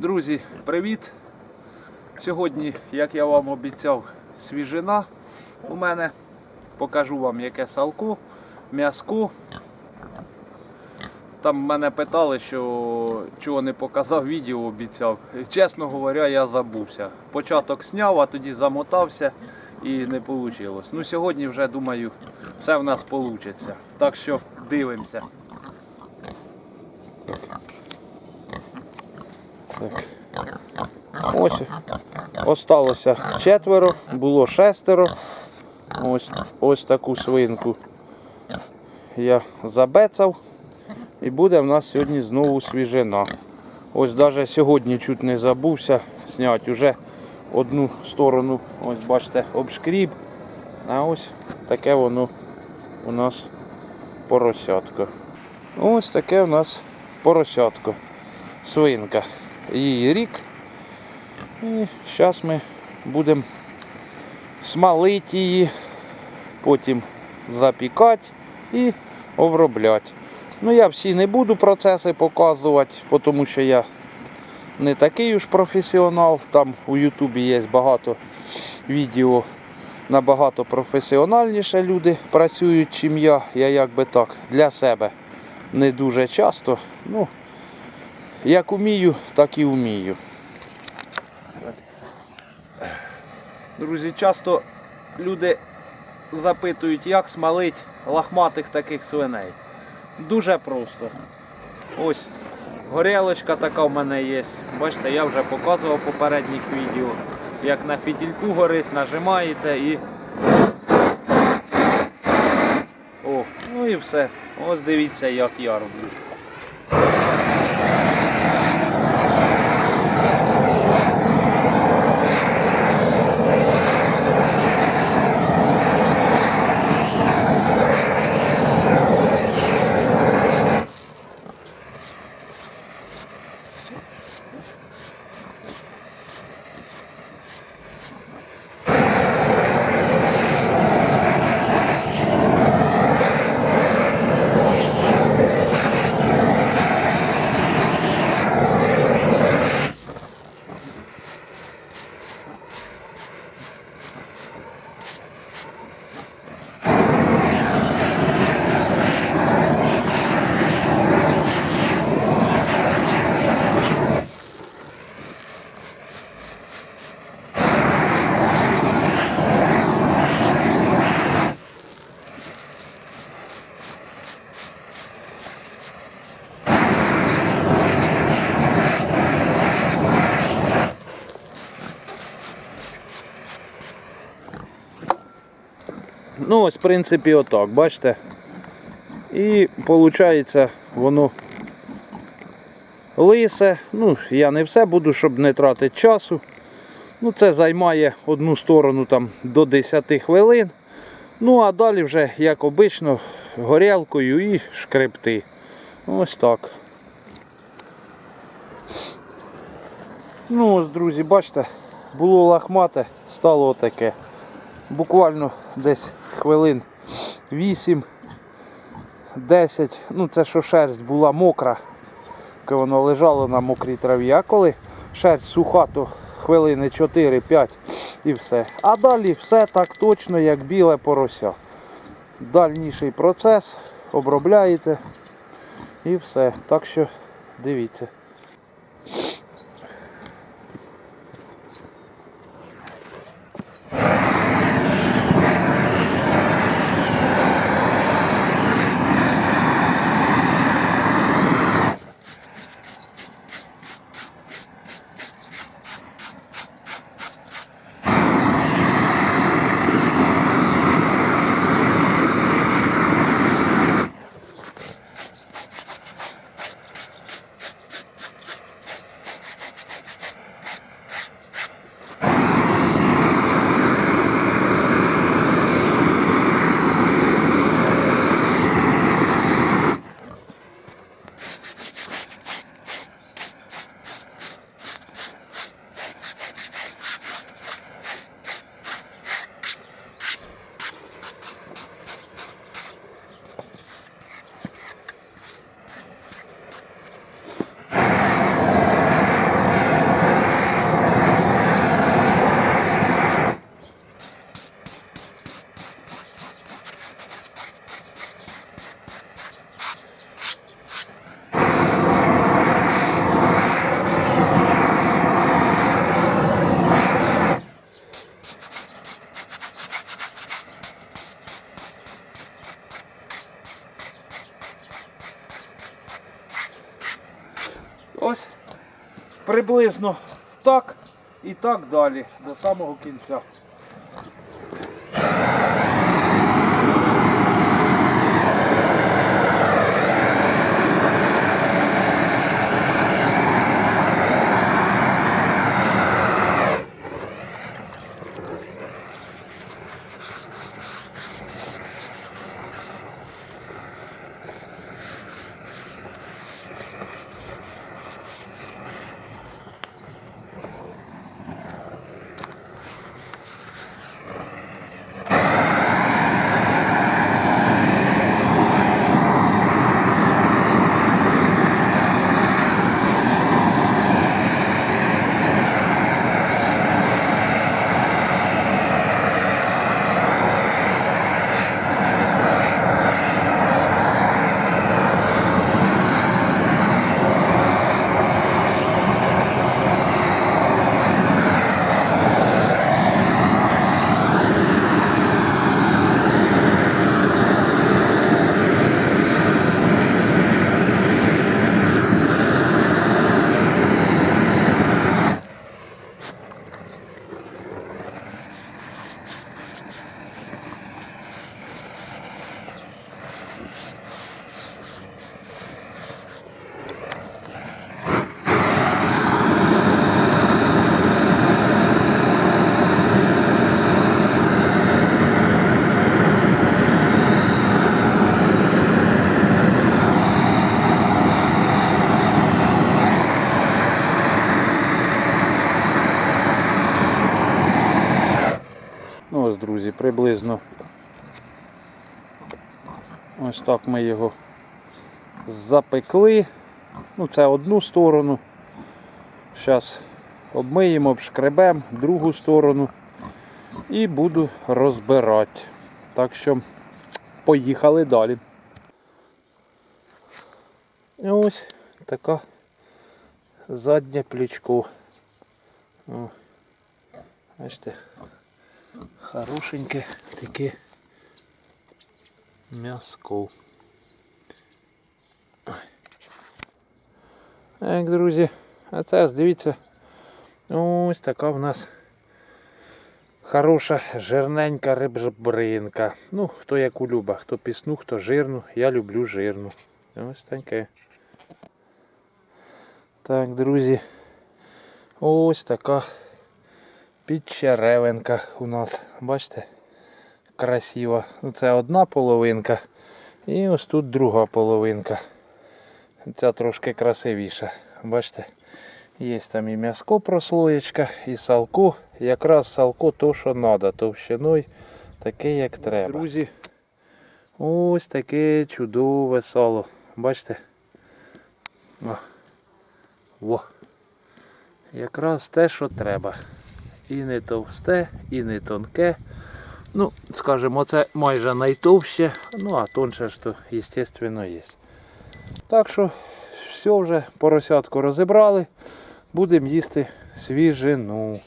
Друзі, привіт! Сьогодні, як я вам обіцяв, свіжина у мене. Покажу вам яке салко, м'язко. Там мене питали, що чого не показав відео, обіцяв. Чесно говоря, я забувся. Початок зняв, а тоді замотався і не вийшло. Ну сьогодні вже думаю, все в нас вийде. Так що дивимося. Так. Ось осталося четверо, було шестеро. Ось, ось таку свинку я забецав. І буде в нас сьогодні знову свіжина. Ось навіть сьогодні чуть не забувся зняти уже одну сторону, ось бачите, обшкріб. А ось таке воно у нас поросятко. Ось таке у нас поросятко. Свинка. Їй рік. І зараз ми будемо смалити її, потім запікати і обробляти. Ну я всі не буду процеси показувати, тому що я не такий уж професіонал. Там у Ютубі є багато відео набагато професіональніше люди працюють, чим я. Я якби так для себе не дуже часто. Ну, як умію, так і вмію. Друзі, часто люди запитують, як смалить лахматих таких свиней. Дуже просто. Ось горілочка така в мене є. Бачите, я вже показував попередніх відео. Як на фітільку горить, нажимаєте і. О, ну і все. Ось дивіться, як я роблю. Ну ось, в принципі, отак, бачите. І виходить, воно лисе. Ну, я не все буду, щоб не тратити часу. Ну, це займає одну сторону там до 10 хвилин. Ну, а далі вже, як обично, горілкою і шкребти. Ось так. Ну ось, друзі, бачите, було лахмате, стало отаке. Буквально десь хвилин 8, 10. Ну це що шерсть була мокра, коли воно лежало на мокрій траві. А коли шерсть суха, то хвилини 4-5 і все. А далі все так точно, як біле порося. Дальніший процес, обробляєте і все. Так що дивіться. Приблизно так і так далі до самого кінця. Ну ось, друзі, приблизно ось так ми його запекли. Ну, це одну сторону. Зараз обмиємо, обшкребемо другу сторону і буду розбирати. Так що поїхали далі. І ось така заднє плічко. Бачите, хорошеньке таке м'яско. Так, друзі, а це дивіться, ось така в нас хороша жирненька рибжбринка. Ну, хто яку люба, хто пісну, хто жирну, я люблю жирну. Ось таке. Так, друзі, ось така підчеревинка у нас. Бачите? Красива. Ну, Це одна половинка. І ось тут друга половинка. Ця трошки красивіша. Бачите? Є там і м'яско прослоєчка, і салко. Якраз салко то, що треба, товщиною таке, як треба. Друзі, ось таке чудове сало. Бачите? О. Во. Якраз те, що треба. І не товсте, і не тонке. Ну, скажімо, це майже найтовще, ну а тонше то, звісно, є. Так що, все вже поросятку розібрали. Будемо їсти свіжину.